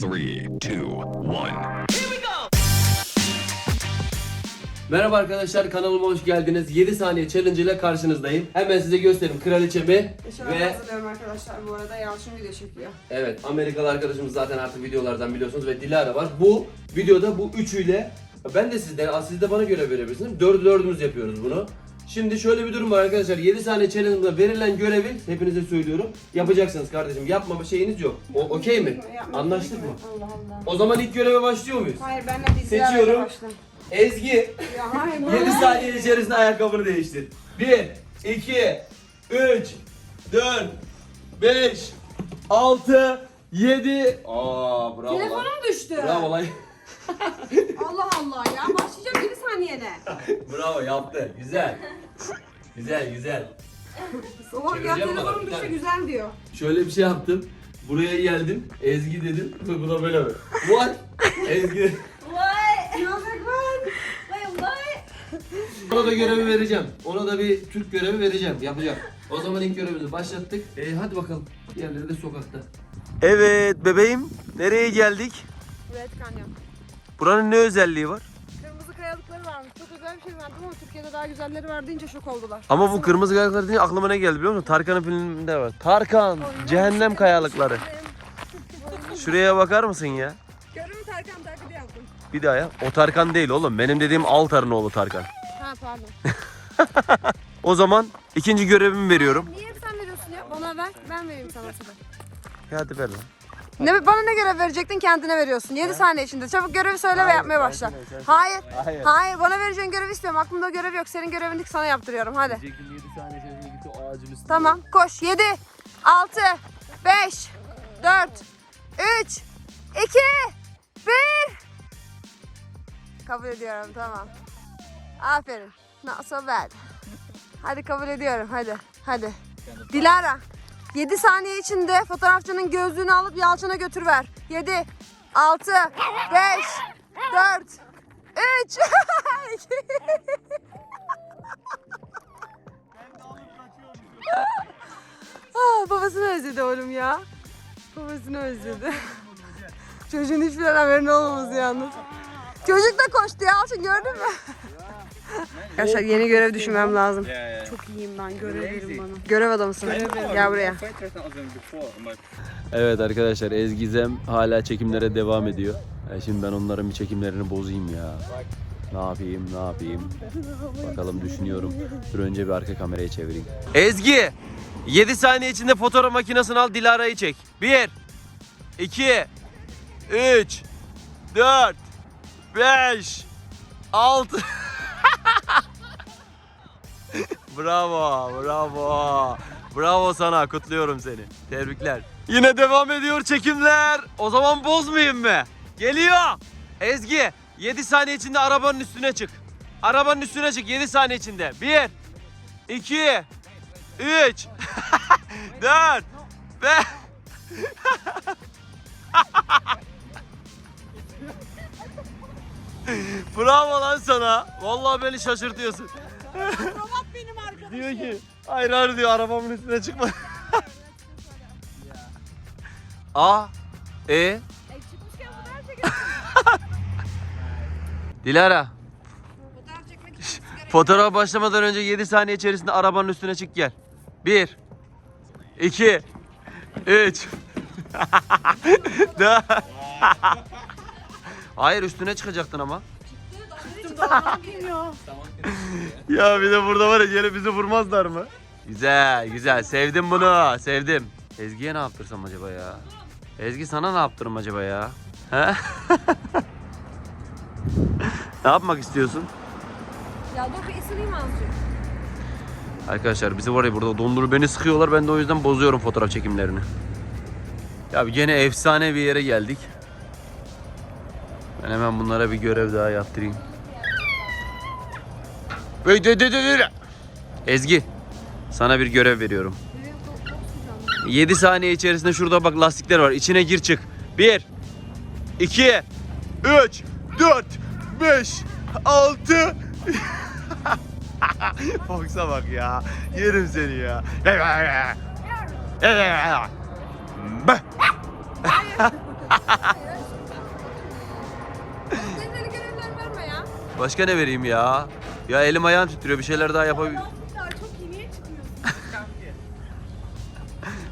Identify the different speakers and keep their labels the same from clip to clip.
Speaker 1: Three, two, one.
Speaker 2: Merhaba arkadaşlar kanalıma hoş geldiniz. 7 saniye challenge ile karşınızdayım. Hemen size göstereyim kraliçemi
Speaker 3: Şöyle
Speaker 2: ve
Speaker 3: hazırlıyorum arkadaşlar bu arada Yalçın video çekiyor.
Speaker 2: evet Amerikalı arkadaşımız zaten artık videolardan biliyorsunuz ve Dilara var. Bu videoda bu üçüyle ben de sizden, siz de bana göre verebilirsiniz. Dördü dördümüz yapıyoruz bunu. Şimdi şöyle bir durum var arkadaşlar. 7 saniye challenge'da verilen görevi hepinize söylüyorum. Yapacaksınız kardeşim. Yapma bir şeyiniz yok. O okey mi? Anlaştık mı?
Speaker 3: Allah Allah.
Speaker 2: O zaman ilk göreve başlıyor muyuz?
Speaker 3: Hayır ben de
Speaker 2: Seçiyorum. Ezgi
Speaker 3: Ya hayır
Speaker 2: 7 saniye içerisinde ayakkabını değiştir. 1, 2, 3, 4, 5, 6, 7. Aa bravo lan.
Speaker 3: Telefonum düştü.
Speaker 2: Bravo lan.
Speaker 3: Allah Allah ya başlayacağım 7 saniyede.
Speaker 2: bravo yaptı. Güzel. Güzel güzel.
Speaker 3: Salak ya
Speaker 2: Çevireceğim bana, bir
Speaker 3: düştü
Speaker 2: tane.
Speaker 3: güzel diyor.
Speaker 2: Şöyle bir şey yaptım. Buraya geldim. Ezgi dedim. Ve bu da böyle mi? What? Ezgi.
Speaker 3: Vay. Ya ben.
Speaker 2: Ona da görevi vereceğim. Ona da bir Türk görevi vereceğim. Yapacağım. O zaman ilk görevimizi başlattık. E, hadi bakalım. Diğerleri de sokakta. Evet bebeğim. Nereye geldik?
Speaker 3: Red Canyon.
Speaker 2: Buranın ne özelliği var?
Speaker 3: Çok özel bir şey vardı ama Türkiye'de daha güzelleri var deyince şok oldular.
Speaker 2: Ama bu kırmızı kayalıklar deyince aklıma ne geldi biliyor musun? Tarkan'ın filminde var. Tarkan, cehennem kayalıkları. Şuraya bakar mısın ya?
Speaker 3: Görün Tarkan taklidi yaptım.
Speaker 2: Bir daha ya. O Tarkan değil oğlum. Benim dediğim Altar'ın oğlu Tarkan.
Speaker 3: Ha pardon.
Speaker 2: O zaman ikinci görevimi veriyorum.
Speaker 3: Niye hep sen veriyorsun ya? Bana ver, ben vereyim sana sıra.
Speaker 2: Ya hadi ver lan.
Speaker 3: Ne, bana ne görev verecektin kendine veriyorsun. 7 saniye içinde. Çabuk görevi söyle ve yapmaya başla. Hayır.
Speaker 2: Hayır.
Speaker 3: Hayır. bana vereceğin görevi istiyorum. Aklımda görev yok. Senin görevini sana yaptırıyorum. Hadi. Tamam. Koş. 7 6 5 4 3 2 1 Kabul ediyorum. Tamam. Aferin. Not so bad. Hadi kabul ediyorum. Hadi. Hadi. Dilara. 7 saniye içinde fotoğrafçının gözlüğünü alıp Yalçın'a götür ver. 7 6 5 4 3 Ah, babasını özledi oğlum ya. Babasını özledi. Çocuğun hiçbir haberin olmaması yalnız. Çocuk da koştu ya Yalçın gördün mü? Arkadaşlar yeni görev düşünmem lazım. Çok iyiyim ben görev verin bana. Görev adamısın. Gel buraya.
Speaker 2: Evet arkadaşlar Ezgizem hala çekimlere devam ediyor. E şimdi ben onların bir çekimlerini bozayım ya. Ne yapayım ne yapayım. Bakalım düşünüyorum. Dur önce bir arka kamerayı çevireyim. Ezgi! 7 saniye içinde fotoğraf makinesini al Dilara'yı çek. 1 2 3 4 5 6 Bravo, bravo. Bravo sana, kutluyorum seni. Tebrikler. Yine devam ediyor çekimler. O zaman bozmayayım mı? Geliyor. Ezgi, 7 saniye içinde arabanın üstüne çık. Arabanın üstüne çık 7 saniye içinde. 1 2 3 4 5 Bravo lan sana. Vallahi beni şaşırtıyorsun.
Speaker 3: Robot benim arkadaşım.
Speaker 2: Diyor ki hayır hayır diyor arabamın üstüne çıkma. A E
Speaker 3: E, çıkmışken fotoğraf çekelim.
Speaker 2: Dilara
Speaker 3: Fotoğraf çekmek için sigara
Speaker 2: fotoğrafa başlamadan önce 7 saniye içerisinde arabanın üstüne çık gel. 1 2 3 4 Hayır üstüne çıkacaktın ama. Ya bir de burada var ya yine bizi vurmazlar mı? Güzel güzel sevdim bunu sevdim. Ezgi'ye ne yaptırsam acaba ya? Ezgi sana ne yaptırım acaba ya? He? ne yapmak istiyorsun?
Speaker 3: Ya dur bir ısırayım azıcık.
Speaker 2: Arkadaşlar bizi var ya burada dondurup beni sıkıyorlar ben de o yüzden bozuyorum fotoğraf çekimlerini. Ya gene efsane bir yere geldik. Ben hemen bunlara bir görev daha yaptırayım. Ezgi sana bir görev veriyorum. 7 saniye içerisinde şurada bak lastikler var. İçine gir çık. 1 2 3 4 5 6 Fox'a bak ya. Yerim seni ya. Başka ne vereyim ya? Ya elim ayağım titriyor. Bir şeyler daha yapabilir.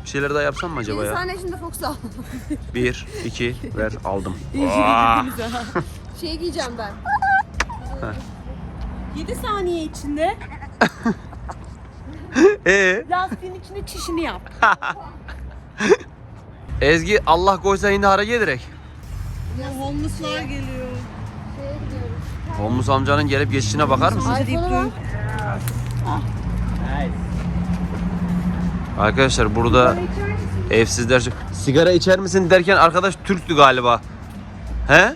Speaker 2: Bir şeyler daha yapsam mı acaba
Speaker 3: 7
Speaker 2: ya?
Speaker 3: saniye içinde Fox al.
Speaker 2: Bir, iki, ver aldım.
Speaker 3: Şey giyeceğim ben.
Speaker 4: 7 saniye içinde
Speaker 2: Ee,
Speaker 4: lastiğin içine çişini yap.
Speaker 2: Ezgi Allah koysa hindi hara direkt.
Speaker 4: Homeless'lar geliyor.
Speaker 2: Holmes amcanın gelip geçişine bakar mısın? Arkadaşlar burada evsizler sigara içer misin derken arkadaş Türktü galiba. He?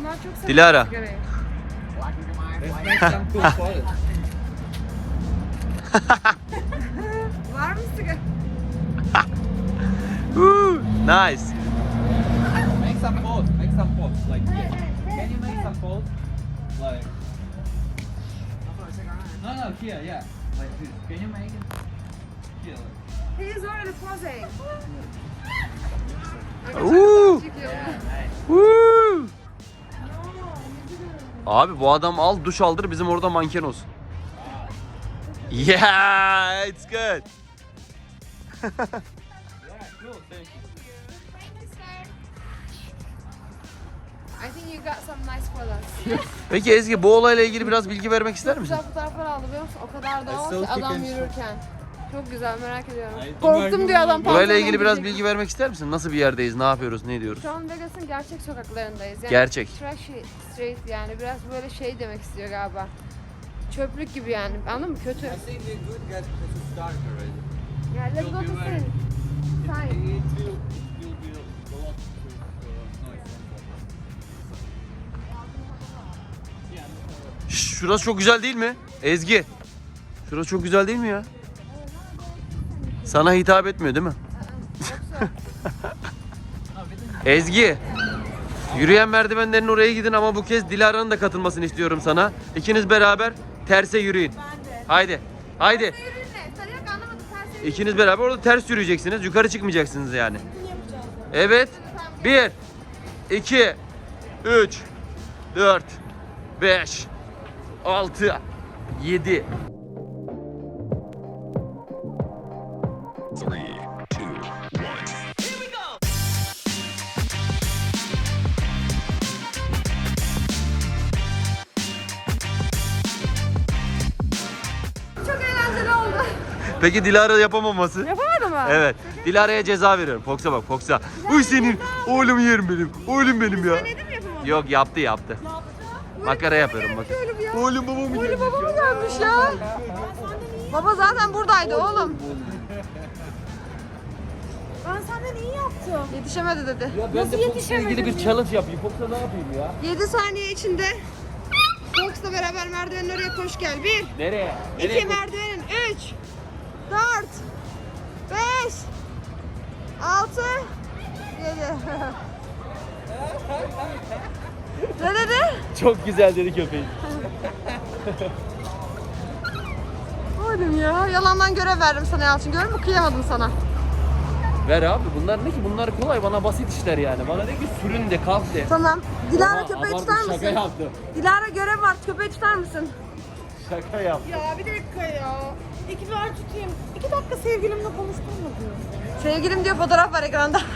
Speaker 3: Onlar çok
Speaker 2: Dilara.
Speaker 3: Var mı sigara?
Speaker 2: Nice.
Speaker 5: Make some pose. Like. No, no, here, yeah. Like this. Can you make it? Here. Like.
Speaker 3: He is already posing.
Speaker 2: Woo.
Speaker 3: Çekiyor.
Speaker 2: Woo. Abi bu adam al duş aldır bizim orada manken olsun. Yeah, it's good.
Speaker 3: I think you got some nice photos.
Speaker 2: Peki Ezgi bu olayla ilgili biraz bilgi vermek ister misin?
Speaker 3: Güzel fotoğraflar aldı biliyor musun? O kadar
Speaker 5: still
Speaker 3: ki adam yürürken. Çok güzel merak ediyorum. Korktum diyor adam.
Speaker 2: Burayla ilgili biraz bilgi vermek ister misin? Nasıl bir yerdeyiz? Ne yapıyoruz? Ne ediyoruz?
Speaker 3: Şu an Vegas'ın gerçek sokaklarındayız. Yani
Speaker 2: Gerçek.
Speaker 3: Trashy street yani biraz böyle şey demek istiyor galiba. Çöplük gibi yani. Anladın mı? Kötü.
Speaker 5: I think we're good guys because it's dark already.
Speaker 3: Yeah, let's go to sin. Fine.
Speaker 2: Şurası çok güzel değil mi? Ezgi. Şurası çok güzel değil mi ya? Sana hitap etmiyor değil mi? Ezgi. Yürüyen merdivenlerin oraya gidin ama bu kez Dilara'nın da katılmasını istiyorum sana. İkiniz beraber terse yürüyün. Haydi. Haydi. İkiniz beraber orada ters yürüyeceksiniz. Yukarı çıkmayacaksınız yani. Evet. Bir, iki, üç, dört, beş, altı, yedi.
Speaker 1: Three, two, one.
Speaker 3: Çok eğlenceli oldu.
Speaker 2: Peki Dilara yapamaması?
Speaker 3: Yapamadı mı?
Speaker 2: Evet. Dilara'ya ceza veriyorum. Fox'a bak Fox'a. Uy senin. Oğlum yerim benim. Oğlum benim ya. Yok yaptı yaptı. Makara yapıyorum bak.
Speaker 3: Oğlum ya.
Speaker 2: Oğlum babam
Speaker 3: Oğlum baba mı gelmiş ya? Baba zaten buradaydı oğlum.
Speaker 4: Ben senden iyi yaptım.
Speaker 3: Yetişemedi dedi.
Speaker 4: Nasıl yetişemedim?
Speaker 2: ilgili bir challenge yapayım. Fox'a ne yapayım ya?
Speaker 3: 7 saniye içinde Fox'la beraber merdivenin oraya koş gel. 1,
Speaker 2: Nereye?
Speaker 3: 2 merdivenin 3, 4, 5, 6, 7. ne dedi?
Speaker 2: Çok güzel dedi köpeğin.
Speaker 3: Oğlum ya yalandan görev verdim sana Yalçın. Görür mü? Kıyamadım sana.
Speaker 2: Ver abi bunlar ne ki? Bunlar kolay bana basit işler yani. Bana de ki sürün de kalk de.
Speaker 3: Tamam. Dilara
Speaker 2: Ama
Speaker 3: köpeği
Speaker 2: abartı
Speaker 3: tutar
Speaker 2: Şaka
Speaker 3: mısın?
Speaker 2: yaptım.
Speaker 3: Dilara görev var. Köpeği tutar mısın?
Speaker 2: Şaka yap.
Speaker 4: Ya bir dakika ya. İki ver tutayım. İki dakika sevgilimle konuştum mu diyor.
Speaker 3: Sevgilim diyor fotoğraf var ekranda.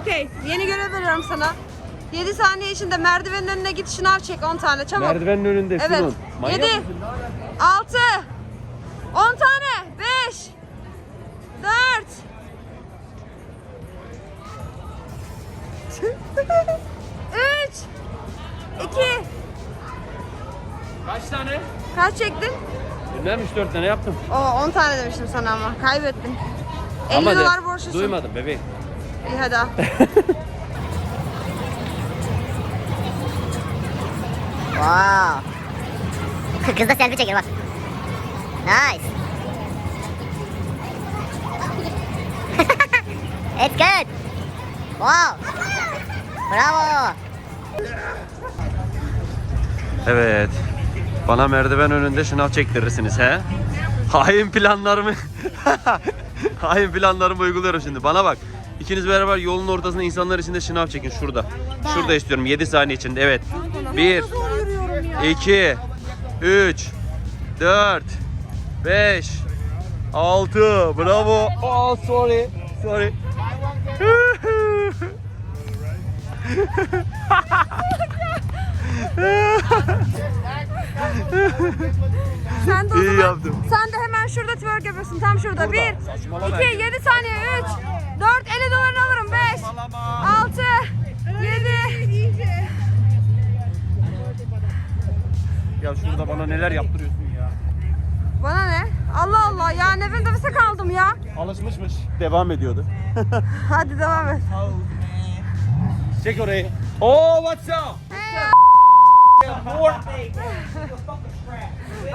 Speaker 3: Okey. Yeni görev veriyorum sana. 7 saniye içinde merdivenin önüne git şınav çek 10 tane çabuk.
Speaker 2: Merdivenin önünde
Speaker 3: Evet.
Speaker 2: Simon. Manyak
Speaker 3: 7
Speaker 2: mısın?
Speaker 3: 6 10 tane 5 4 3 2
Speaker 2: Kaç tane?
Speaker 3: Kaç çektin?
Speaker 2: Bilmem 3-4 tane yaptım.
Speaker 3: Oo 10 tane demiştim sana ama. Kaybettin. 50
Speaker 2: Ama de-
Speaker 3: dolar borçlusun.
Speaker 2: Duymadım bebeğim.
Speaker 3: İyi hadi al.
Speaker 6: Wow. Kız da selfie çekiyor bak. Nice. It's good. Wow. Bravo.
Speaker 2: Evet. Bana merdiven önünde şınav çektirirsiniz he? Hain planlarımı Hain planlarımı uyguluyorum şimdi. Bana bak. İkiniz beraber yolun ortasında insanlar içinde şınav çekin şurada. Şurada istiyorum 7 saniye içinde evet. 1 2 3 4 5 6 Bravo. Oh sorry. Sorry.
Speaker 3: Sen de o
Speaker 2: İyi
Speaker 3: zaman,
Speaker 2: yaptım.
Speaker 3: sen de hemen şurada twerk yapıyorsun. Tam şurada. 1, 2, 7 saniye. 3, 4, 50 dolarını alırım. 5, 6, 7.
Speaker 2: Ya şurada bana neler yaptırıyorsun ya.
Speaker 3: Bana ne? Allah Allah ya nefes nefese kaldım ya.
Speaker 2: Alışmışmış. Devam ediyordu.
Speaker 3: Hadi devam et.
Speaker 2: Çek orayı. Oh what's up?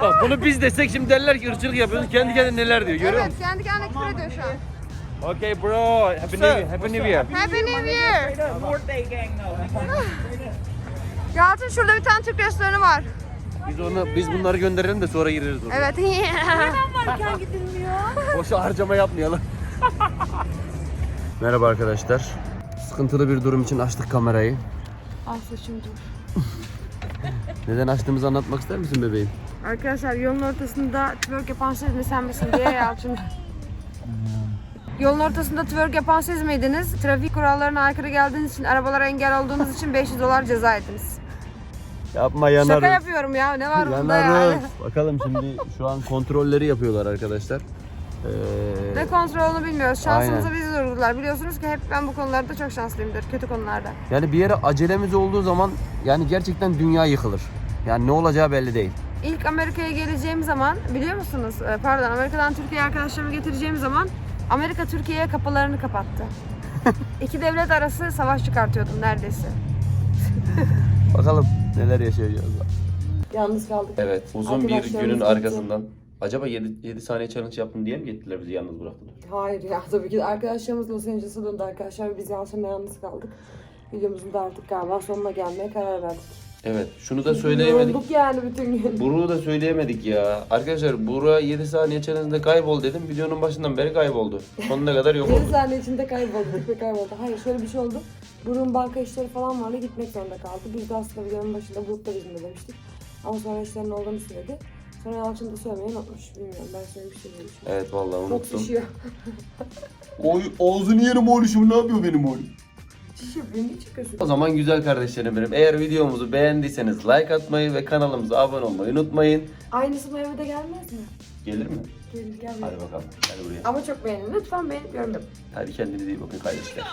Speaker 2: Bak bunu biz desek şimdi derler ki ırkçılık yapıyorsunuz. Kendi kendine neler diyor görüyor
Speaker 3: Evet
Speaker 2: musun?
Speaker 3: kendi kendine küfür ediyor şu an.
Speaker 2: Okay bro. Happy New Year. Happy New Year.
Speaker 3: Happy New Year. Yalçın şurada bir tane Türk restoranı var.
Speaker 2: Biz onu biz bunları gönderelim de sonra gireriz oraya.
Speaker 3: Evet.
Speaker 4: Varken gidilmiyor.
Speaker 2: Boşa harcama yapmayalım. Merhaba arkadaşlar. Sıkıntılı bir durum için açtık kamerayı.
Speaker 3: Al saçım dur.
Speaker 2: Neden açtığımızı anlatmak ister misin bebeğim?
Speaker 3: Arkadaşlar yolun ortasında twerk yapan siz mi sen misin diye Yalçın. Yolun ortasında twerk yapan siz miydiniz? Trafik kurallarına aykırı geldiğiniz için, arabalara engel olduğunuz için 500 dolar ceza ettiniz.
Speaker 2: Yapma yanarız.
Speaker 3: Şaka yapıyorum ya. Ne var bunda
Speaker 2: Yanarız.
Speaker 3: yani?
Speaker 2: Bakalım şimdi şu an kontrolleri yapıyorlar arkadaşlar. Ee,
Speaker 3: Ne kontrolünü bilmiyoruz. Şansımızı
Speaker 2: Aynen.
Speaker 3: bizi durdurdular. Biliyorsunuz ki hep ben bu konularda çok şanslıyımdır. Kötü konularda.
Speaker 2: yani bir yere acelemiz olduğu zaman yani gerçekten dünya yıkılır. Yani ne olacağı belli değil.
Speaker 3: İlk Amerika'ya geleceğim zaman biliyor musunuz? Ee, Pardon Amerika'dan Türkiye'ye arkadaşlarımı getireceğim zaman Amerika Türkiye'ye kapılarını kapattı. İki devlet arası savaş çıkartıyordum neredeyse.
Speaker 2: Bakalım neler yaşayacağız.
Speaker 3: Yalnız kaldık.
Speaker 2: Evet uzun bir
Speaker 3: Arkadaşlarımız
Speaker 2: günün
Speaker 3: gitti.
Speaker 2: arkasından. Acaba 7, 7 saniye challenge yaptın diye mi gittiler bizi yalnız bıraktılar?
Speaker 3: Hayır ya tabii ki de arkadaşlarımız Los Angeles'a döndü arkadaşlar. Biz Yalçın'la yalnız kaldık. Videomuzun da artık galiba sonuna gelmeye karar verdik.
Speaker 2: Evet şunu da söyleyemedik.
Speaker 3: Yorulduk yani bütün gün.
Speaker 2: Buru'yu da söyleyemedik ya. Arkadaşlar Buru'ya 7 saniye challenge'da kaybol dedim. Videonun başından beri kayboldu. Sonuna kadar yok
Speaker 3: 7
Speaker 2: oldu.
Speaker 3: saniye içinde kayboldu. ve kayboldu. Hayır şöyle bir şey oldu. Burun banka işleri falan vardı. Gitmek zorunda kaldı. Biz de aslında videonun başında Bulut'ta bizimle demiştik. Ama sonra işlerin olduğunu söyledi. Sonra Yalçın da söylemeyi unutmuş. Bilmiyorum ben söylemiştim diye düşünüyorum.
Speaker 2: Evet vallahi
Speaker 3: Çok
Speaker 2: unuttum.
Speaker 3: şişiyor.
Speaker 2: Oy ağzını yerim oğlum ne yapıyor benim oğlum?
Speaker 3: Çıkıyorsun?
Speaker 2: O zaman güzel kardeşlerim benim. Eğer videomuzu beğendiyseniz like atmayı ve kanalımıza abone olmayı unutmayın.
Speaker 3: Aynısı Mehmet'e gelmez mi?
Speaker 2: Gelir mi?
Speaker 3: Gelir gelmez.
Speaker 2: Hadi bakalım. Hadi buraya.
Speaker 3: Ama çok beğenin. Lütfen beğenip yorum yapın.
Speaker 2: Hadi kendinize iyi bakın kardeşler.